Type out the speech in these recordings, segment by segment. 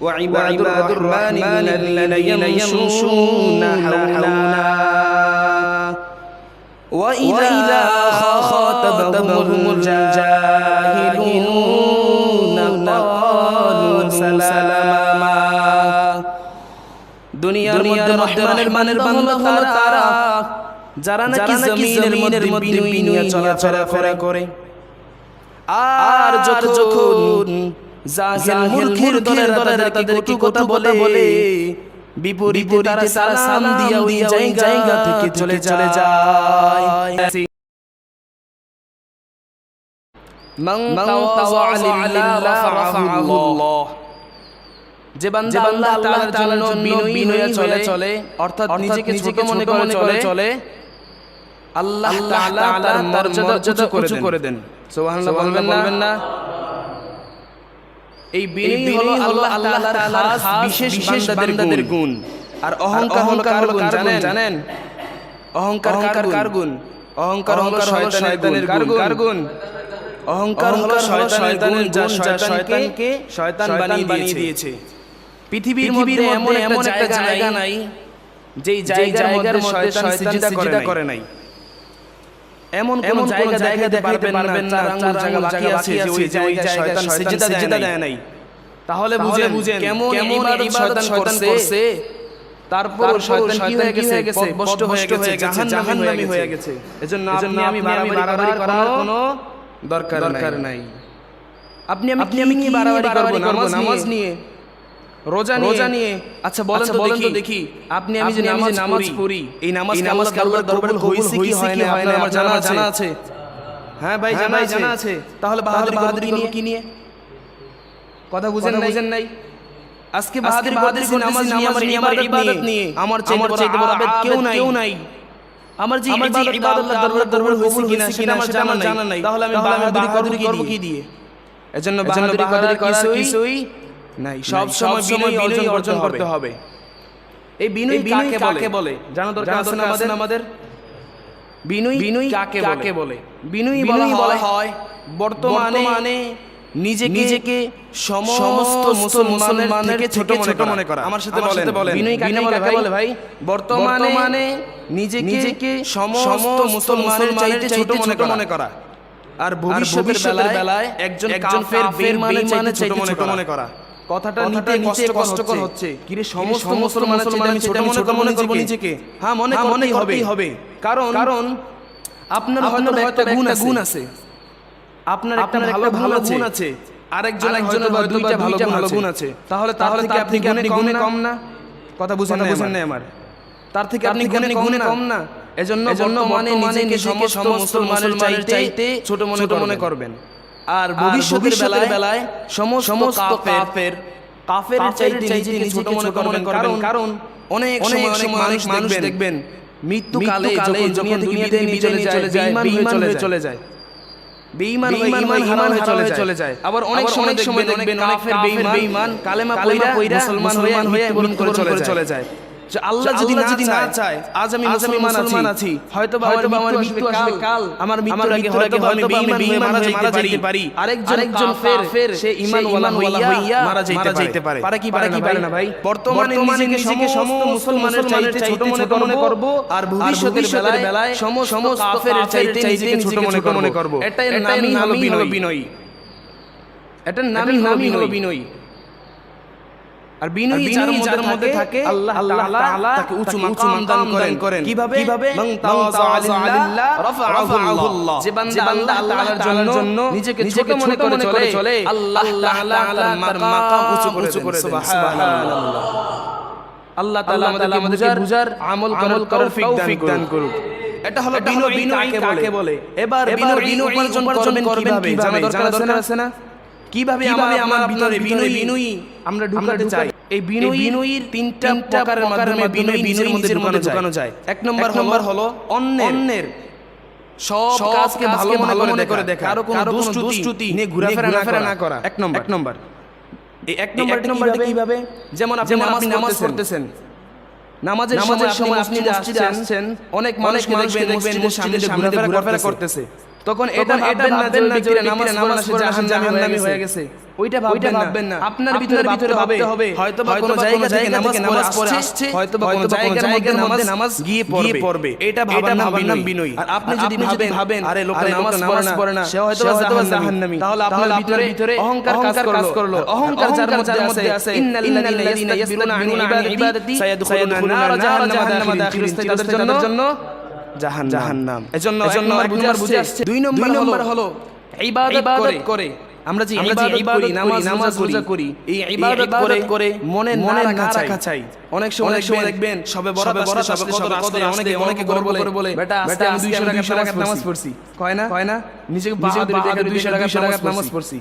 وعباد الرحمن الذين يمشون حولا وإذا خاطبهم الجاهلون قالوا سلاما দুনিয়ার মধ্যে রহমানের মানের বান্দা হলো তারা যারা নাকি জমিনের মধ্যে বিনিয়ে চলাফেরা করে করে আর যত যখন জাহিল মূর্খের দলের দলের তাদের কি কথা বলে বলে। বিপরীতে তারা সালাম দিয়া ওই জায়গা থেকে চলে চলে যায়। আল্লাহ যে বান্দা আল্লাহ তাআলার জন্য বিনয়ী চলে অর্থাৎ নিজেকে ছোট মনে করে চলে আল্লাহ তাআলা তার মর্যাদা উঁচু করে দেন। সুবহানাল্লাহ বলবেন না? এই বিনয়ী হলো আল্লাহ আল্লাহ তাআলার বিশেষ বিশেষ বান্দাদের গুণ। আর অহংকার হলো কার গুণ জানেন? জানেন? অহংকার কার গুণ? অহংকার হলো শয়তানের কার গুণ? অহংকার হলো শয়তানের যা শয়তানকে শয়তান বানিয়ে দিয়েছে। পৃথিবীর মধ্যে এমন এমন একটা জায়গা নাই যেই জায়গার মধ্যে শয়তান সিজদা করে নাই। এমন কোন জায়গা দেখাতে পারবেন না চার জায়গা বাকি আছে যে ওই জায়গায় শয়তান সিজদা দেয় নাই। তাহলে বুঝেন বুঝেন কেমন ইবাদত শয়তান করছে। তারপর শয়তান কি হয়ে গেছে? পথভ্রষ্ট হয়ে গেছে জাহান্নামী হয়ে গেছে। এজন্য আপনি আমি বাড়াবাড়ি করার কোনো দরকার নাই। আপনি আমি আপনি আমি কি বাড়াবাড়ি করব? নামাজ নিয়ে। রোজা রোজা নিয়ে আচ্ছা বলেন তো দেখি। দেখি। আপনি আমি যে নামাজ নামাজ পড়ি এই নামাজ নামাজ আল্লাহর দরবারে হইছে কি হয় না হয় না আমার জানা জানা আছে। হ্যাঁ ভাই জানা জানা আছে। তাহলে বাহাদুরি বাহাদুরি নিয়ে কি নিয়ে? কথা বুঝেন নাই? বুঝেন নাই? আজকে বাহাদুরি বাহাদুরি নামাজ নিয়ে আমার ইবাদত নিয়ে। আমার চাইতে বড় আবেদ কেউ নাই কেউ নাই। আমার যে ইবাদত ইবাদত দরবার দরবার হইছে কিনা সেটা আমার জানা নাই। তাহলে আমি বাহাদুরি করব কি দিয়ে? এজন্য বাহাদুরি বাহাদুরি করা কিছুই নাই সব সময় বিনয় অর্জন করতে হবে। এই বিনয় কাকে কাকে বলে? জানা দরকার আছে আমাদের আমাদের? বিনয় বিনয় কাকে কাকে বলে? বিনয় বলা হয় বর্তমানে নিজেকে নিজেকে সমস্ত মুসলমানের থেকে ছোট ছোট মনে করা। আমার সাথে বলেন। বিনয় কাকে বলে ভাই? বর্তমানে নিজেকে নিজেকে সমস্ত মুসলমানের চাইতে ছোট মনে করা। আর ভবিষ্যতের বেলায় একজন কাফের বেঈমানের চাইতে ছোট মনে করা। কথাটা নিতে নিতে কষ্টকর হচ্ছে। কিরে সমস্ত মুসলমান আমি ছোট মনে করব নিজেকে। হ্যাঁ মনে মনেই হবেই হবে। কারণ কারণ আপনার হয়তো একটা গুণ গুণ আছে। আপনার একটা ভালো ভালো গুণ আছে। আরেকজন একজনের বা দুইটা ভালো ভালো গুণ আছে। তাহলে তাহলে কি আপনি গুণে গুণে কম না? কথা বুঝেন না বুঝেন না আমার। তার থেকে আপনি গুণে গুণে কম না। এজন্য এজন্য মানে নিজেকে সমস্ত মুসলমানের চাইতে ছোট মনে মনে করবেন। আর ভবিষ্যতের বেলায় বেলায় সমস্ত কাফের কাফের চাইতে নিজেকে ছোট মনে করবেন। কারণ কারণ অনেক সময় অনেক মানুষ মানুষ দেখবেন মৃত্যু কালে যখন দুনিয়া থেকে চলে যায় বেঈমান হয়ে চলে যায়। বেঈমান হয়ে ইমান হয়ে চলে চলে যায়। আবার অনেক সময় দেখবেন অনেক কাফের বেঈমান কালেমা কইরা মুসলমান হয়ে গ্রহণ করে চলে চলে যায়। আল্লাহ যদি না যদি না চায় আজ আমি মুসলমান আছি। হয়তো হয়তো আমার মৃত্যু আসবে কাল আমার মৃত্যুর আগে হয়তো আমি বেঈমান হয়ে মারা যেতে পারি। আরেকজন একজন ফের সে ঈমান ওয়ালা হইয়া মারা যেতে পারে। পারে। কি পারে কি পারে না ভাই? বর্তমানে নিজেকে সমস্ত মুসলমানের চাইতে ছোট মনে করব আর ভবিষ্যতের বেলায় সমস্ত কাফের চাইতে নিজেকে ছোট মনে করব। এটাই নামই হলো বিনয়ী। এটার নামই হলো বিনয়ী। আর বিনয়ী যার মধ্যে থাকে আল্লাহ তাআলা তাকে উঁচু মাকাম দান করেন। কীভাবে? কীভাবে? মান লিল্লাহ রাফাআহু আল্লাহ। যে বান্দা আল্লাহ তাআলার জন্য নিজেকে ছোট মনে করে চলে আল্লাহ তাআলা তার মাকাম উঁচু করে সুবহানাল্লাহ। আল্লাহ তাআলা আমাদেরকে বুঝার আমল করার তৌফিক দান করুক। এটা হলো বিনয়ী কাকে বলে? এবার বিনয়ী উপার্জন করবেন কীভাবে? জানা দরকার আছে না? কীভাবে আমি আমার ভিতরে বিনয় বিনয়ী আমরা ঢুকাতে চাই? এই বিনয় বিনয়ীর তিনটা প্রকারের মাধ্যমে বিনয় বিনয়ের মধ্যে ঢুকানো যায়। এক নম্বর নম্বর হলো অন্যের। অন্যের। সব কাজকে ভালো মনে করে দেখা। কারও কোনো দুষ্টুতি নিয়ে ঘোরাফেরা না করা। এক নম্বর এক নম্বর। এই এক নম্বর নম্বরটা কীভাবে? যেমন আপনি নামাজ পড়তেছেন। নামাজের সময় আপনি মসজিদে আসছেন। অনেক মানুষ দেখবেন মসজিদের সামনে ঘোরাফেরা করতেছে। তখন এটা ভাববেন না যে নামাজ নামাজ জাহান্নামী হয়ে গেছে। ওইটা ভাববেন না। আপনার ভিতরে ভিতরে ভাবতে হবে। হয়তো বা কোনো জায়গা থেকে নামাজ পড়ে আসছে হয়তো বা কোনো জায়গার মধ্যে নামাজ গিয়ে পড়বে। এটা ভাবার নাম বিনয় আর আপনি যদি ভাবেন ভাবেন আরে লোক নামাজ পড়ে না সে হয়তো বা জাহান্নামী। তাহলে আপনার ভিতরে ভিতরে অহংকার কাজ করল। অহংকার যার মধ্যে আছে ইন্নাল্লাযীনা ইয়াসতাকবিরুনা আন ইবাদাতি সায়াদখুলুনা নার জাহান্নামা দাখিলুন তাদের জন্য জাহান জাহান্নাম। এজন্য এজন্য বুঝে আসছে দুই নম্বর নম্বর হলো ইবাদত করে। আমরা যে ইবাদত করি নামাজ রোজা করি এই ইবাদত করে করে মনে মনে না রাখা চাই। অনেক সময় অনেক সময় দেখবেন সবে বড় বড় সবে কত রাস্তায় অনেকে অনেকে করে বলে বেটা আজকে আমি 200 টাকা নামাজ পড়ছি। কয় না? কয় না? নিজেকে বাহাদুরি দেখে 200 টাকা নামাজ পড়ছি।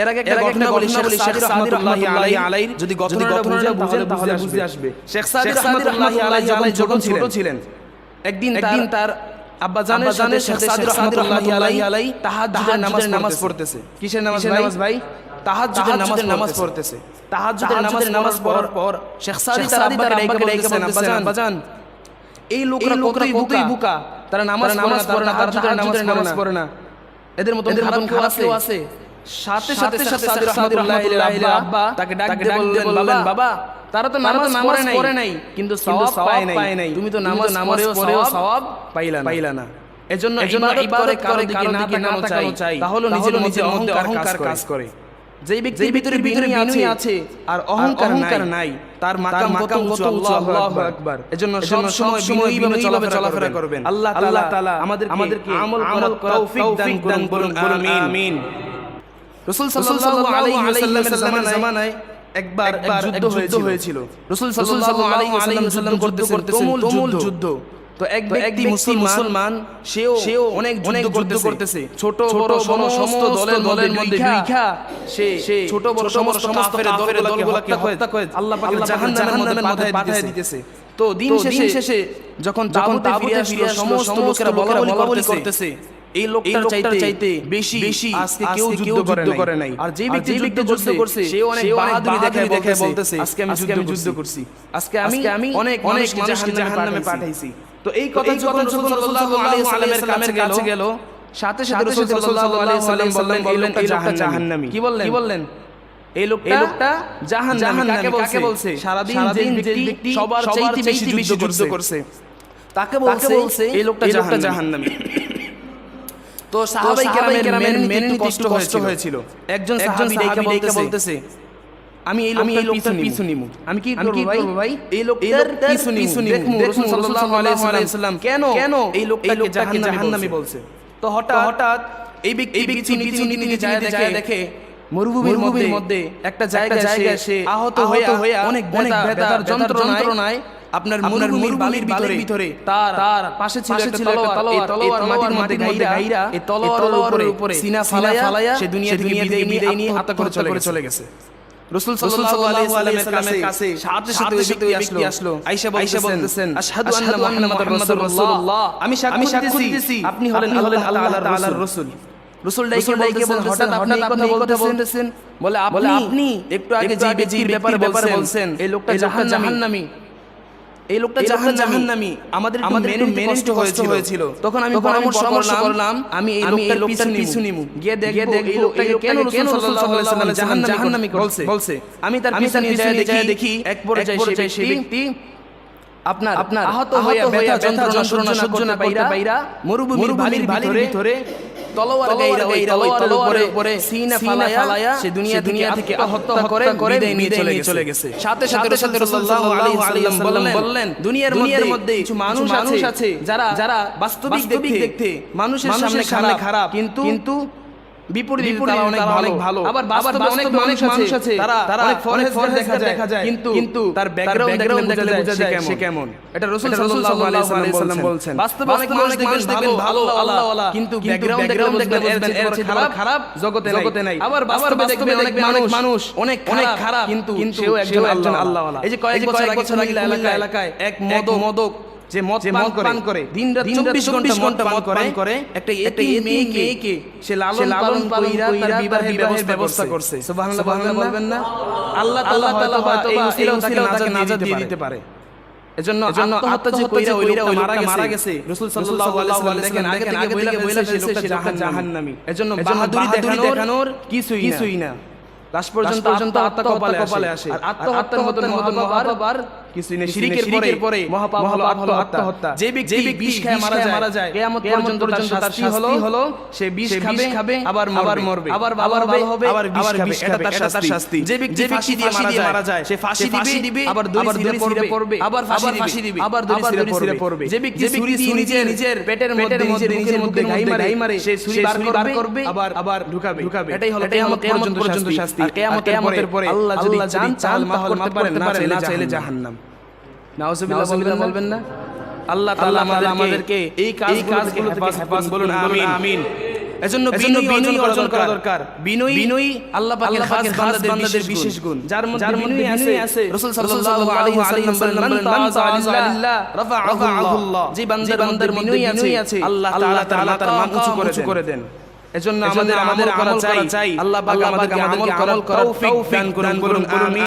এর আগে একটা ঘটনা বলি শেখ সাদি রহমাতুল্লাহি আলাইহি যদি ঘটনাটা বুঝে তাহলে বুঝে আসবে। শেখ সাদি রহমাতুল্লাহি আলাইহি যখন ছোট ছিলেন একদিন একদিন তার আব্বা জানের সাথে শেখ সাদি রহমাতুল্লাহি আলাইহি তাহাজ্জুদের নামাজ নামাজ পড়তেছে। কিসের নামাজ নামাজ ভাই? তাহাজ্জুদের নামাজ নামাজ পড়তেছে। তাহাজ্জুদের নামাজের নামাজ পড়ার পর শেখ সাদি তার আব্বাকে ডেকে বলতেছেন আব্বা জান এই লোকরা কতই বুকাই বুকা? তারা নামাজ নামাজ পড়ে না তাহাজ্জুদের নামাজ পড়ে না। এদের মতো খারাপ কেউ আছে? সাথে সাথে সাথে রহমাতুল্লাহি আব্বা তাকে ডাক দিয়ে বললেন বাবা তারা তো নামাজ নামাজ পড়ে নাই কিন্তু সওয়াব পায় নাই তুমি তো নামাজ নামাজ পড়েও সওয়াব পাইলা না। পাইলা না। এজন্য এজন্য ইবাদত করে কারও দিকে না তাকানো চাই তাহলে নিজের মধ্যে অহংকার কাজ করে। যেই ব্যক্তির ভিতরে বিনয় আছে আর অহংকার নাই তার মাকাম মাকাম কত উঁচু আল্লাহু আকবার। এজন্য সব সময় এইভাবে চলাফেরা করবেন। আল্লাহ তাআলা আমাদের আমাদেরকে আমল করার তৌফিক দান করুন। আমিন রাসূল সাল্লাল্লাহু আলাইহি ওয়াসাল্লামের জামানায় একবার একবার যুদ্ধ হয়েছিল। রাসূল সাল্লাল্লাহু আলাইহি ওয়াসাল্লাম যুদ্ধ করতেছেন। তুমুল যুদ্ধ। তো এক ব্যক্তি মুসলমান সেও সেও অনেক যুদ্ধ করতেছে। ছোট বড় সমস্ত দলের দলের মধ্যে বিখা সে ছোট বড় সমস্ত কাফের দলের দলগুলোকে হত্যা করে আল্লাহ পাক জাহান্নামের মধ্যে পাঠিয়ে দিতেছে। তো দিন শেষে শেষে যখন তাবুতে ফিরে সমস্ত লোকেরা বলা বলি করতেছে। এই লোকটার চাইতে বেশি বেশি আজকে কেউ যুদ্ধ করে নাই। আর যে ব্যক্তি যুদ্ধ করছে সে অনেক বাহাদুরি দেখে দেখে বলতেছে আজকে আমি যুদ্ধ করছি। আজকে আমি আমি অনেক অনেক মানুষকে জাহান্নামে পাঠাইছি। তো এই কথা যখন রাসূলুল্লাহ সাল্লাল্লাহু আলাইহি ওয়াসাল্লামের কাছে গেল সাথে সাথে রাসূল সাল্লাল্লাহু আলাইহি ওয়াসাল্লাম বললেন এই লোকটা জাহান্নামী। কি বললেন? কি বললেন? এই লোকটা জাহান্নামী। কাকে বলছে? সারাদিন যে ব্যক্তি সবার চাইতে বেশি যুদ্ধ করছে। তাকে বলছে এই লোকটা জাহান্নামী তো সাহাবাই কেরামের মেনে একটু কষ্ট হয়েছিল। একজন সাহাবী দেখে বলতেছে আমি এই আমি এই লোকটার পিছু নিমু। আমি কি করব ভাই? ভাই এই লোকটার পিছু নিমু। দেখমু রাসূল সাল্লাল্লাহু আলাইহি ওয়াসাল্লাম কেন কেন এই লোকটাকে জাহান্নামী বলছে? তো হঠাৎ হঠাৎ এই ব্যক্তি পিছু পিছু নিতে যায় দেখে দেখে মরুভূমির মধ্যে একটা জায়গা জায়গা সে আহত হয়ে অনেক অনেক ব্যথার যন্ত্রণায় আপনার মরুভূমির বালির ভিতরে তার তার পাশে ছিল একটা তলোয়ার। এই তলোয়ার মাটির মধ্যে গাইরা এই তলোয়ারের উপরে সিনা ফালায়া সে দুনিয়া থেকে বিদায় নিয়ে আত্মা করে চলে গেছে। রাসূল সাল্লাল্লাহু আলাইহি ওয়াসাল্লামের কাছে সাথে সাথে ওই ব্যক্তি আসলো। আয়েশা বলতেছেন আশহাদু আন্না মুহাম্মাদুর রাসূলুল্লাহ। আমি সাক্ষ্য দিতেছি আপনি হলেন আল্লাহ তাআলার রাসূল। রসুল। ডাইকে ডাইকে হঠাৎ আপনি এই কথা বলতেছেন বলে আপনি একটু আগে যে ব্যক্তির ব্যাপারে বলছেন এই লোকটা জাহান্নামী এই লোকটা জাহান্নামী। আমাদের আমাদের মেনে মেনে কষ্ট হয়েছিল। তখন আমি পরামর্শ করলাম আমি এই লোকটার পিছু পিছু নিমু গিয়ে দেখে দেখ এই লোকটাকে কেন কেন সাল্লাল্লাহু আলাইহি ওয়াসাল্লাম জাহান্নামী বলছে বলছে আমি তার পিছনে যায় দেখি এক পর্যায়ে সেই ব্যক্তি আপনার আপনার আহত হয়ে ব্যথা যন্ত্রণা সহ্য না পাইরা মরুভূমির বালির ভিতরে তলোয়ার গাইরা ওই তলোয়ারের উপরে উপরে সিনা ফালায়া সে দুনিয়া দুনিয়া থেকে আহত করে করে নিয়ে চলে গেছে। সাথে সাথে রাসূলুল্লাহ আলাইহি ওয়াসাল্লাম বললেন দুনিয়ার দুনিয়ার মধ্যে কিছু মানুষ আছে যারা যারা বাস্তবিক দেখতে মানুষের সামনে খারাপ কিন্তু কিন্তু বিপরীত তারা অনেক অনেক ভালো। আবার বাস্তবে অনেক অনেক মানুষ আছে। তারা তারা অনেক ফরেজ দেখা দেখা যায়। কিন্তু কিন্তু তার ব্যাকগ্রাউন্ড দেখলে বোঝা যায় সে কেমন। এটা রাসূল সাল্লাল্লাহু আলাইহি ওয়াসাল্লাম বলছেন। বাস্তবে অনেক মানুষ দেখবেন ভালো আল্লাহ ওয়ালা কিন্তু ব্যাকগ্রাউন্ড ব্যাকগ্রাউন্ড দেখবেন এর চেয়ে খারাপ খারাপ জগতে জগতে নাই। আবার বাস্তবে দেখবেন অনেক মানুষ। অনেক অনেক খারাপ। কিন্তু সেও একজন আল্লাহ এই যে কয়েক বছর আগে এলাকায় এলাকায় এক মদক মদক যে মদ পান করে দিন রাত 24 ঘণ্টা মদ পান করে একটা একটা মেয়ে মেয়েকে সে লালন পালন কইরা তার বিবাহের ব্যবস্থা করছে। সুবহানাল্লাহ বলবেন না? আল্লাহ আল্লাহ তাআলা হয়তো এই উসিলা তাকে নাজাত দিয়ে দিতে পারে। এজন্য এজন্য আত্মহত্যা যে কইরা ওই লোকটা মারা গেছে মারা গেছে রাসূল সাল্লাল্লাহু আলাইহি ওয়াসাল্লাম দেখেন আগে থেকে বলে ফেলছে সে লোকটা জাহান্নামী। এজন্য বাহাদুরি দেখানোর কিছুই কিছুই না। লাস্ট পর্যন্ত পর্যন্ত আত্মহত্যা কপালে আসে। আর আত্মহত্যার মতন মতন মহাপাপ শিরিকের পরে মহাপাপ হলো আত্মহত্যা। যে ব্যক্তি বিষ খেয়ে মারা যায় মারা যায় কিয়ামত পর্যন্ত তার শাস্তি হলো হলো সে বিষ খাবে খাবে আবার আবার মরবে আবার আবার ভালো হবে আবার বিষ খাবে এটা তার শাস্তি। যে ব্যক্তি ফাঁসি দিয়ে মারা যায় সে ফাঁসি দিবে আবার দড়ি ছিঁড়ে পড়বে আবার ফাঁসি দিবে আবার দড়ি ছিঁড়ে পড়বে। যে ব্যক্তি ছুরি নিজের নিজের পেটের মধ্যে নিজের নিজের মধ্যে গাই মারে সে ছুরি বার করবে আবার আবার ঢুকাবে। ঢুকাবে। এটাই হলো কিয়ামত পর্যন্ত শাস্তি কিয়ামতের পরে আল্লাহ যদি চান চাল মাফ করতে না চাইলে জাহান্নাম নাউজুবিল্লাহ বলবেন না? আল্লাহ তাআলা আমাদেরকে এই কাজগুলো থেকে হেফাজত বলুন আমিন। আমিন। এজন্য বিনয়ী অর্জন করা দরকার। বিনয়ী বিনয়ী আল্লাহ পাকের খাস বান্দাদের বিশেষ গুণ। যার মধ্যে বিনয়ী আছে। রাসূল সাল্লাল্লাহু আলাইহি ওয়াসাল্লাম বলেন মান তাআযা লিল্লাহ আল্লাহ যে বান্দা বান্দার মধ্যে বিনয়ী আছে আল্লাহ তাআলা তার উঁচু করে দেন। এজন্য আমাদের আমাদের আমল করা চাই। আল্লাহ পাক আমাদেরকে আমল করার তৌফিক দান করুন বলুন আমিন।